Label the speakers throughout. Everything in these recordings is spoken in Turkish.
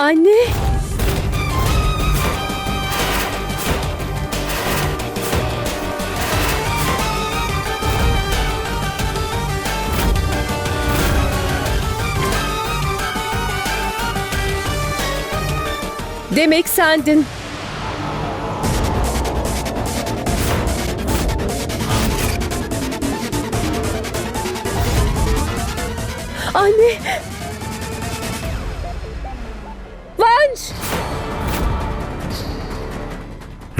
Speaker 1: Anne. Demek sendin. Anne.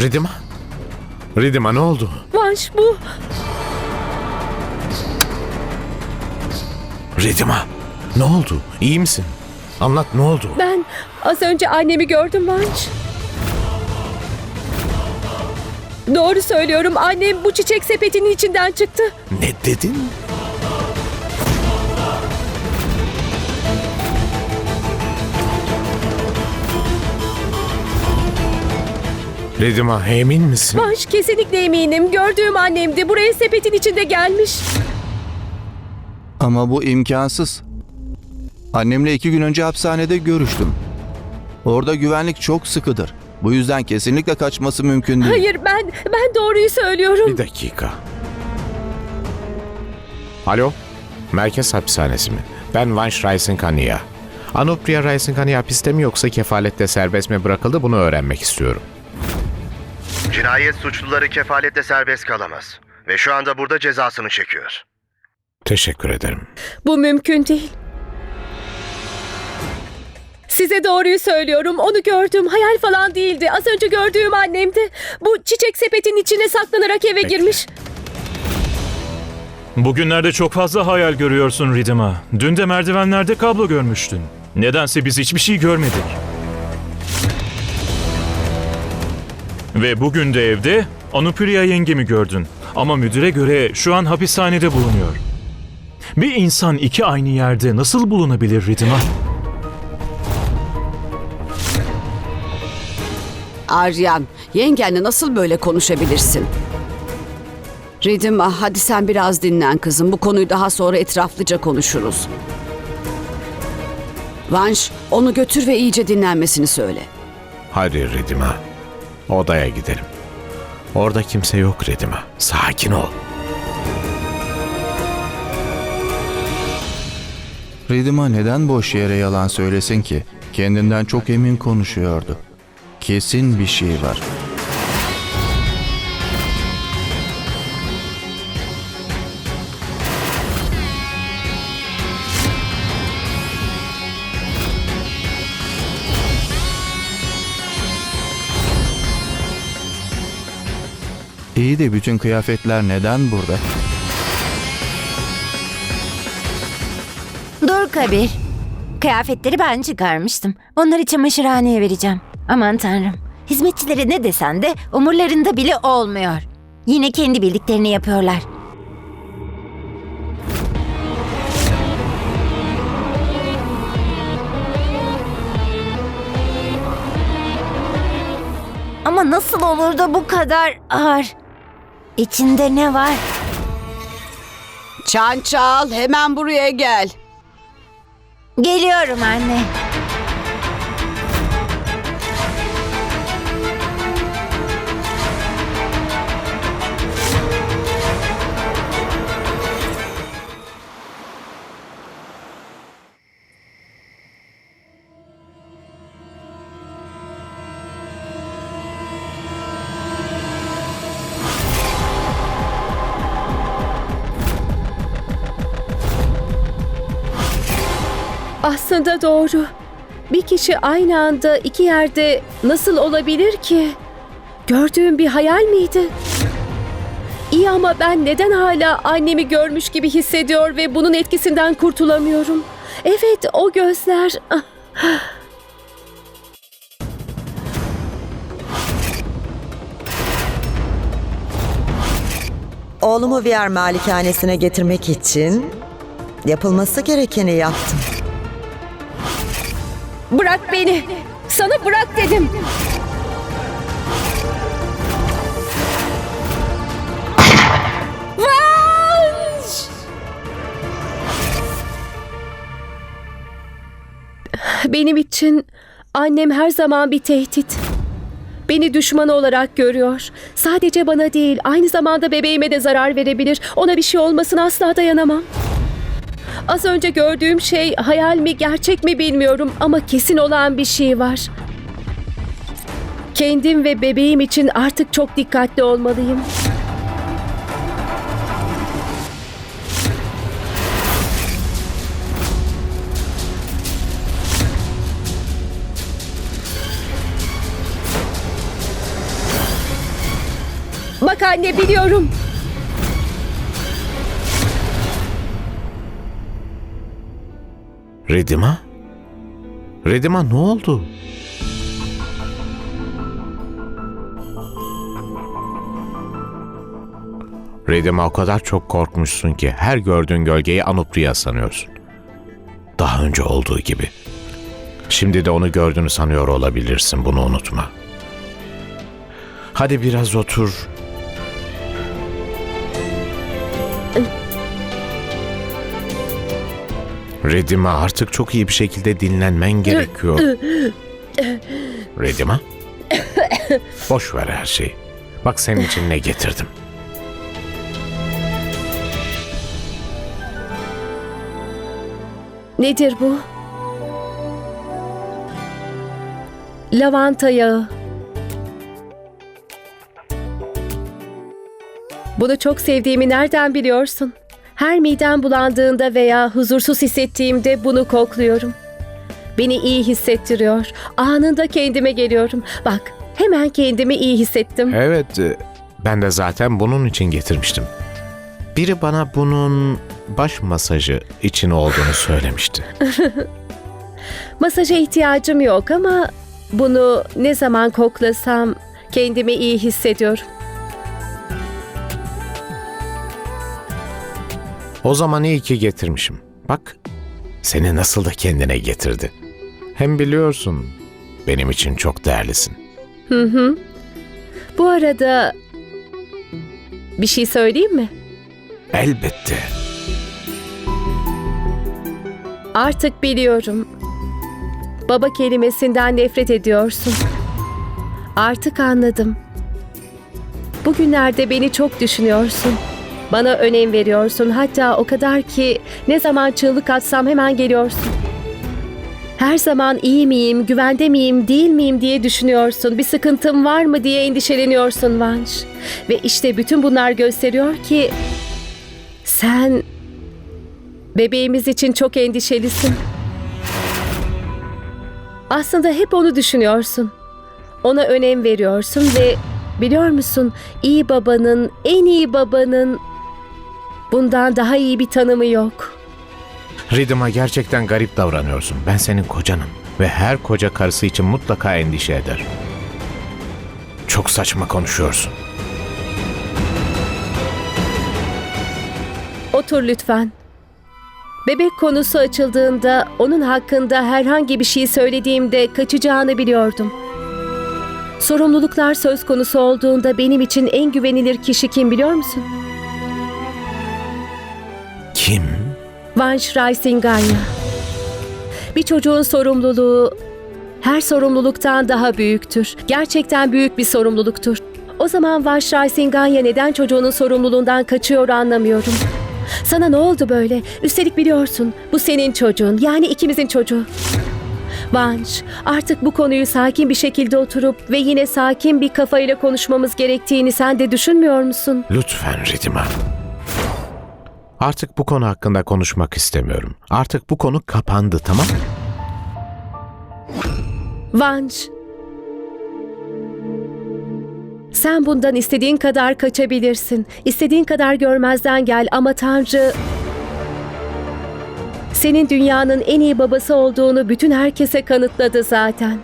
Speaker 2: Ridima? Ridima ne oldu?
Speaker 1: Vanş bu.
Speaker 2: Ridima ne oldu? İyi misin? Anlat ne oldu?
Speaker 1: Ben az önce annemi gördüm Vanç. Doğru söylüyorum. Annem bu çiçek sepetinin içinden çıktı.
Speaker 2: Ne dedin? Ridima emin misin?
Speaker 1: Vanş kesinlikle eminim. Gördüğüm annemdi. Buraya sepetin içinde gelmiş.
Speaker 3: Ama bu imkansız. Annemle iki gün önce hapishanede görüştüm. Orada güvenlik çok sıkıdır. Bu yüzden kesinlikle kaçması mümkün değil.
Speaker 1: Hayır ben ben doğruyu söylüyorum.
Speaker 2: Bir dakika. Alo? Merkez hapishanesi mi? Ben Vanş Raisinghani'ya. Anupriya Raisinghani hapiste mi yoksa kefalette serbest mi bırakıldı bunu öğrenmek istiyorum.
Speaker 4: Cinayet suçluları kefalette serbest kalamaz. Ve şu anda burada cezasını çekiyor.
Speaker 2: Teşekkür ederim.
Speaker 1: Bu mümkün değil. Size doğruyu söylüyorum. Onu gördüm. Hayal falan değildi. Az önce gördüğüm annemdi. Bu çiçek sepetin içine saklanarak eve girmiş.
Speaker 5: Bugünlerde çok fazla hayal görüyorsun Ridima. Dün de merdivenlerde kablo görmüştün. Nedense biz hiçbir şey görmedik. Ve bugün de evde Anupriya yengemi gördün. Ama müdüre göre şu an hapishanede bulunuyor. Bir insan iki aynı yerde nasıl bulunabilir Ridima?
Speaker 6: Aryan, yengenle nasıl böyle konuşabilirsin? Ridim, ah, hadi sen biraz dinlen kızım. Bu konuyu daha sonra etraflıca konuşuruz. Vanş, onu götür ve iyice dinlenmesini söyle.
Speaker 2: Hadi Ridima. Odaya gidelim. Orada kimse yok Ridima. Sakin ol.
Speaker 3: Ridima neden boş yere yalan söylesin ki? Kendinden çok emin konuşuyordu. Kesin bir şey var. İyi de bütün kıyafetler neden burada?
Speaker 7: Dur Kabir. Kıyafetleri ben çıkarmıştım. Onları çamaşırhaneye vereceğim. Aman tanrım. Hizmetçilere ne desen de umurlarında bile olmuyor. Yine kendi bildiklerini yapıyorlar. Ama nasıl olur da bu kadar ağır? İçinde ne var?
Speaker 6: Çan çal, hemen buraya gel.
Speaker 7: Geliyorum anne.
Speaker 1: Aslında doğru. Bir kişi aynı anda iki yerde nasıl olabilir ki? Gördüğüm bir hayal miydi? İyi ama ben neden hala annemi görmüş gibi hissediyor ve bunun etkisinden kurtulamıyorum? Evet, o gözler.
Speaker 8: Oğlumu VR malikanesine getirmek için yapılması gerekeni yaptım.
Speaker 1: Bırak beni. Sana bırak dedim. Benim için Annem her zaman bir tehdit. Beni düşman olarak görüyor. Sadece bana değil, aynı zamanda bebeğime de zarar verebilir. Ona bir şey olmasına asla dayanamam. Az önce gördüğüm şey hayal mi gerçek mi bilmiyorum ama kesin olan bir şey var. Kendim ve bebeğim için artık çok dikkatli olmalıyım. Bak anne biliyorum.
Speaker 2: Redima? Redima ne oldu? Redima o kadar çok korkmuşsun ki her gördüğün gölgeyi Anupriya sanıyorsun. Daha önce olduğu gibi. Şimdi de onu gördüğünü sanıyor olabilirsin bunu unutma. Hadi biraz otur. Redima artık çok iyi bir şekilde dinlenmen gerekiyor. Redima? Boş ver her şeyi. Bak senin için ne getirdim.
Speaker 1: Nedir bu? Lavanta yağı. Bunu çok sevdiğimi nereden biliyorsun? Her midem bulandığında veya huzursuz hissettiğimde bunu kokluyorum. Beni iyi hissettiriyor. Anında kendime geliyorum. Bak, hemen kendimi iyi hissettim.
Speaker 2: Evet, e, ben de zaten bunun için getirmiştim. Biri bana bunun baş masajı için olduğunu söylemişti.
Speaker 1: Masaja ihtiyacım yok ama bunu ne zaman koklasam kendimi iyi hissediyorum.
Speaker 2: O zaman iyi ki getirmişim. Bak, seni nasıl da kendine getirdi. Hem biliyorsun, benim için çok değerlisin.
Speaker 1: Hı hı. Bu arada bir şey söyleyeyim mi?
Speaker 2: Elbette.
Speaker 1: Artık biliyorum. Baba kelimesinden nefret ediyorsun. Artık anladım. Bugünlerde beni çok düşünüyorsun. Bana önem veriyorsun. Hatta o kadar ki ne zaman çığlık atsam hemen geliyorsun. Her zaman iyi miyim, güvende miyim, değil miyim diye düşünüyorsun. Bir sıkıntım var mı diye endişeleniyorsun Vanş. Ve işte bütün bunlar gösteriyor ki sen bebeğimiz için çok endişelisin. Aslında hep onu düşünüyorsun. Ona önem veriyorsun ve biliyor musun iyi babanın, en iyi babanın bundan daha iyi bir tanımı yok.
Speaker 2: Ridim'a gerçekten garip davranıyorsun. Ben senin kocanım ve her koca karısı için mutlaka endişe eder. Çok saçma konuşuyorsun.
Speaker 1: Otur lütfen. Bebek konusu açıldığında onun hakkında herhangi bir şey söylediğimde kaçacağını biliyordum. Sorumluluklar söz konusu olduğunda benim için en güvenilir kişi kim biliyor musun?
Speaker 2: Kim?
Speaker 1: Vansh Rai Singhania. Bir çocuğun sorumluluğu her sorumluluktan daha büyüktür. Gerçekten büyük bir sorumluluktur. O zaman Vansh Rai Singhania neden çocuğunun sorumluluğundan kaçıyor anlamıyorum. Sana ne oldu böyle? Üstelik biliyorsun bu senin çocuğun yani ikimizin çocuğu. Vanş, artık bu konuyu sakin bir şekilde oturup ve yine sakin bir kafayla konuşmamız gerektiğini sen de düşünmüyor musun?
Speaker 2: Lütfen Ridima. Artık bu konu hakkında konuşmak istemiyorum. Artık bu konu kapandı tamam mı?
Speaker 1: Vanş. Sen bundan istediğin kadar kaçabilirsin. İstediğin kadar görmezden gel ama Tanrı senin dünyanın en iyi babası olduğunu bütün herkese kanıtladı zaten.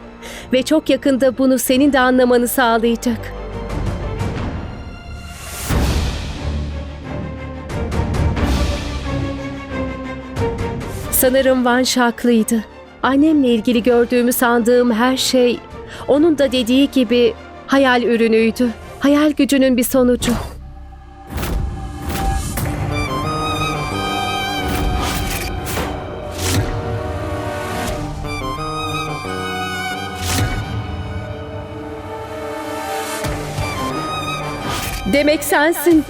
Speaker 1: Ve çok yakında bunu senin de anlamanı sağlayacak. Sanırım Van şaklıydı. Annemle ilgili gördüğümü sandığım her şey onun da dediği gibi hayal ürünüydü. Hayal gücünün bir sonucu. Demek sensin.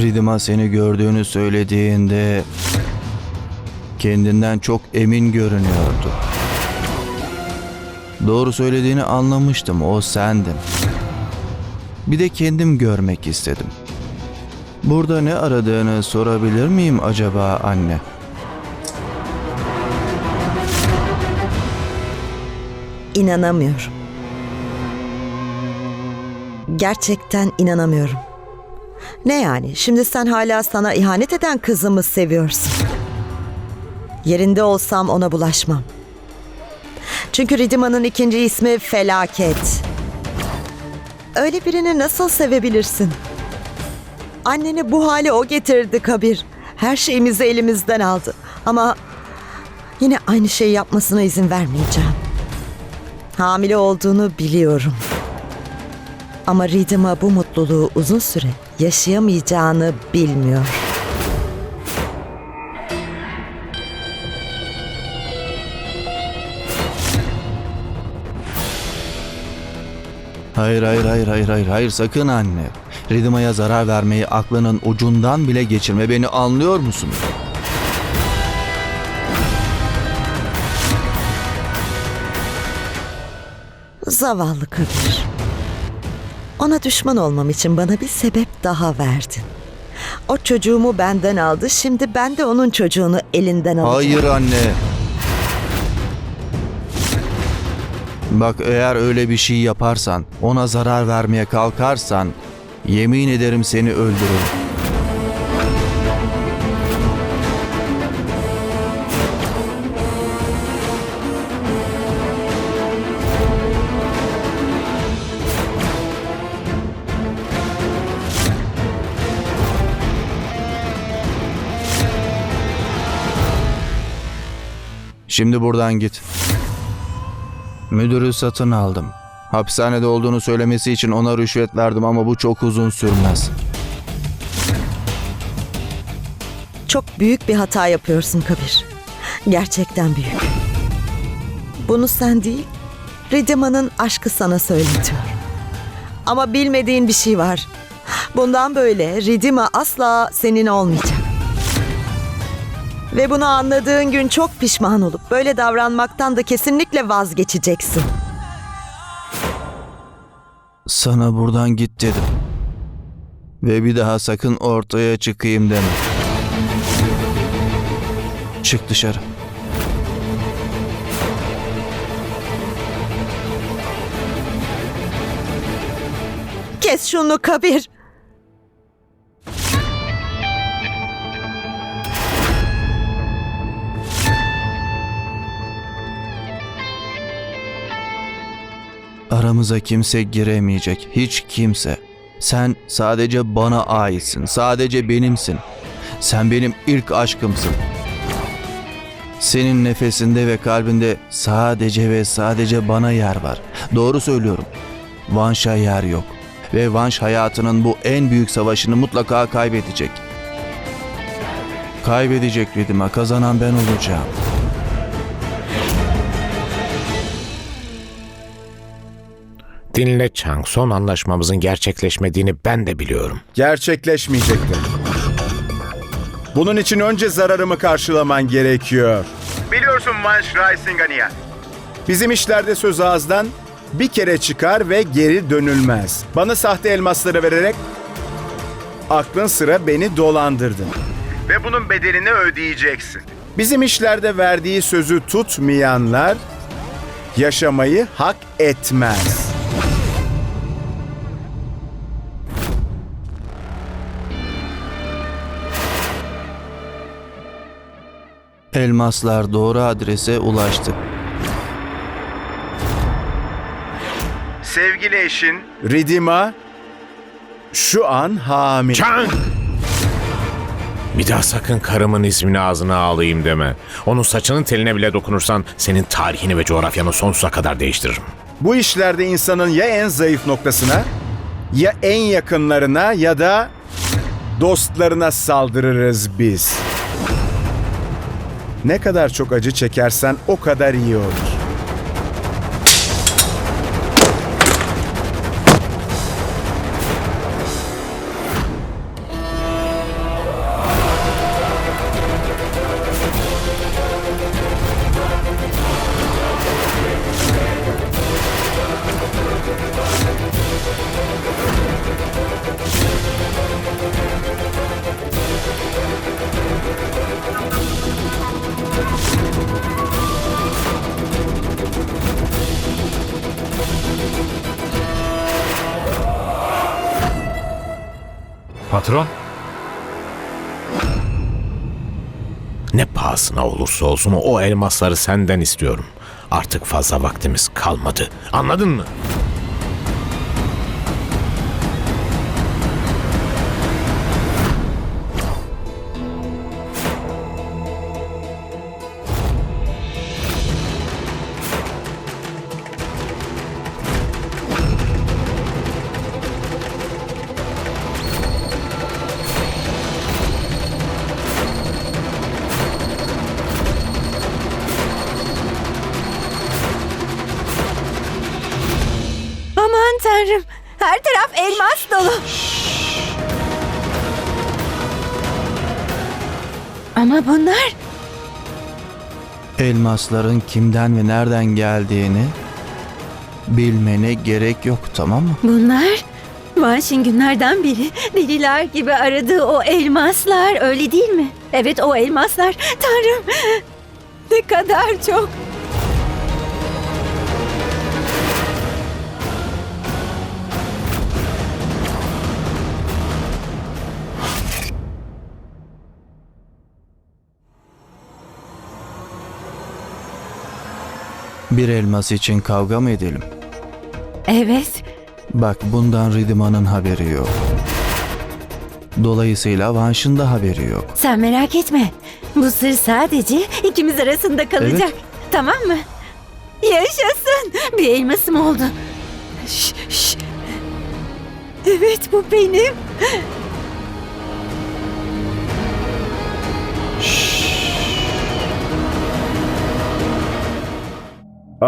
Speaker 3: Ridima seni gördüğünü söylediğinde kendinden çok emin görünüyordu. Doğru söylediğini anlamıştım. O sendin. Bir de kendim görmek istedim. Burada ne aradığını sorabilir miyim acaba anne?
Speaker 8: İnanamıyorum. Gerçekten inanamıyorum. Ne yani? Şimdi sen hala sana ihanet eden kızımı seviyorsun. Yerinde olsam ona bulaşmam. Çünkü Ridima'nın ikinci ismi Felaket. Öyle birini nasıl sevebilirsin? Anneni bu hale o getirdi Kabir. Her şeyimizi elimizden aldı. Ama yine aynı şeyi yapmasına izin vermeyeceğim. Hamile olduğunu biliyorum. Ama Ridima bu mutluluğu uzun süre yaşayamayacağını bilmiyor.
Speaker 3: Hayır hayır hayır hayır hayır hayır sakın anne. Ridima'ya zarar vermeyi aklının ucundan bile geçirme beni anlıyor musun?
Speaker 8: Zavallı Kabir. Ona düşman olmam için bana bir sebep daha verdin. O çocuğumu benden aldı, şimdi ben de onun çocuğunu elinden alacağım.
Speaker 3: Hayır anne. Bak eğer öyle bir şey yaparsan, ona zarar vermeye kalkarsan, yemin ederim seni öldürürüm. Şimdi buradan git. Müdürü satın aldım. Hapishanede olduğunu söylemesi için ona rüşvet verdim ama bu çok uzun sürmez.
Speaker 8: Çok büyük bir hata yapıyorsun Kabir. Gerçekten büyük. Bunu sen değil, Ridima'nın aşkı sana söyletiyor. Ama bilmediğin bir şey var. Bundan böyle Ridima asla senin olmayacak. Ve bunu anladığın gün çok pişman olup böyle davranmaktan da kesinlikle vazgeçeceksin.
Speaker 3: Sana buradan git dedim. Ve bir daha sakın ortaya çıkayım deme. Çık dışarı.
Speaker 8: Kes şunu Kabir.
Speaker 3: Aramıza kimse giremeyecek. Hiç kimse. Sen sadece bana aitsin. Sadece benimsin. Sen benim ilk aşkımsın. Senin nefesinde ve kalbinde sadece ve sadece bana yer var. Doğru söylüyorum. Vanş'a yer yok. Ve Vanş hayatının bu en büyük savaşını mutlaka kaybedecek. Kaybedecek Ridima. Kazanan ben olacağım.
Speaker 2: Dinle Chang, son anlaşmamızın gerçekleşmediğini ben de biliyorum.
Speaker 9: gerçekleşmeyecektir. Bunun için önce zararımı karşılaman gerekiyor.
Speaker 4: Biliyorsun Vansh Rai Singhania.
Speaker 9: Bizim işlerde söz ağızdan bir kere çıkar ve geri dönülmez. Bana sahte elmasları vererek aklın sıra beni dolandırdın.
Speaker 4: Ve bunun bedelini ödeyeceksin.
Speaker 9: Bizim işlerde verdiği sözü tutmayanlar yaşamayı hak etmez.
Speaker 3: Elmaslar doğru adrese ulaştı.
Speaker 4: Sevgili eşin
Speaker 9: Ridima şu an hamile.
Speaker 2: Çan! Bir daha sakın karımın ismini ağzına alayım deme. Onun saçının teline bile dokunursan senin tarihini ve coğrafyanı sonsuza kadar değiştiririm.
Speaker 9: Bu işlerde insanın ya en zayıf noktasına, ya en yakınlarına ya da dostlarına saldırırız biz. Ne kadar çok acı çekersen o kadar iyi olur.
Speaker 5: Patron?
Speaker 2: Ne pahasına olursa olsun o elmasları senden istiyorum. Artık fazla vaktimiz kalmadı. Anladın mı?
Speaker 7: Tanrım. Her taraf elmas dolu. Ama bunlar
Speaker 3: Elmasların kimden ve nereden geldiğini bilmene gerek yok tamam mı?
Speaker 7: Bunlar Vanş'in günlerden beri deliler gibi aradığı o elmaslar öyle değil mi? Evet o elmaslar. Tanrım ne kadar çok.
Speaker 3: Bir elmas için kavga mı edelim?
Speaker 7: Evet
Speaker 3: Bak bundan Ridima'nın haberi yok. Dolayısıyla Vanş'ın da haberi yok.
Speaker 7: sen merak etme. Bu sır sadece ikimiz arasında kalacak.
Speaker 3: Evet.
Speaker 7: Tamam mı? Yaşasın. Bir elmasım oldu. Şş, şş. Evet bu benim.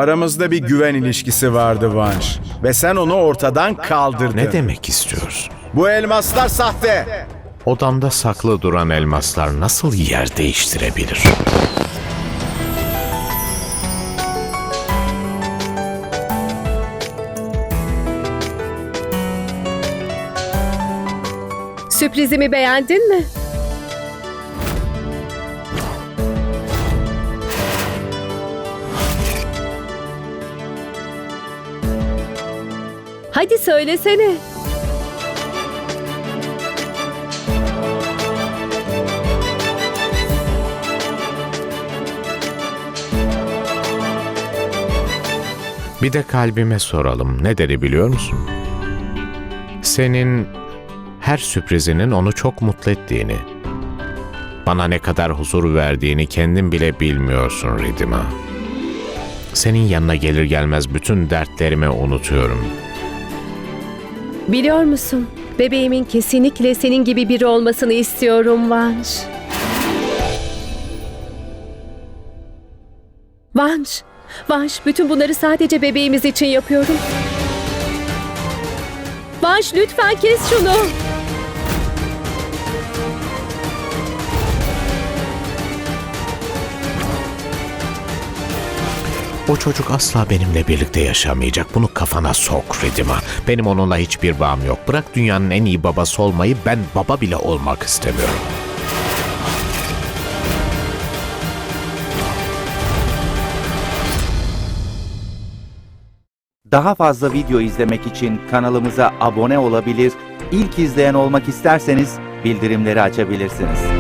Speaker 9: Aramızda bir güven ilişkisi vardı Vanş. Ve sen onu ortadan kaldırdın.
Speaker 2: Ne demek istiyorsun?
Speaker 9: Bu elmaslar sahte.
Speaker 2: Odamda saklı duran elmaslar nasıl yer değiştirebilir?
Speaker 1: Sürprizimi beğendin mi? Hadi söylesene.
Speaker 2: Bir de kalbime soralım. Ne dedi biliyor musun? Senin her sürprizinin onu çok mutlu ettiğini, bana ne kadar huzur verdiğini kendin bile bilmiyorsun Ridima. Senin yanına gelir gelmez bütün dertlerimi unutuyorum.
Speaker 1: Biliyor musun? Bebeğimin kesinlikle senin gibi biri olmasını istiyorum Vanş. Vanş, Vanş bütün bunları sadece bebeğimiz için yapıyorum. Vanş lütfen kes şunu.
Speaker 2: O çocuk asla benimle birlikte yaşamayacak. Bunu kafana sok Ridima. Benim onunla hiçbir bağım yok. Bırak dünyanın en iyi babası olmayı ben baba bile olmak istemiyorum.
Speaker 10: Daha fazla video izlemek için kanalımıza abone olabilir, ilk izleyen olmak isterseniz bildirimleri açabilirsiniz.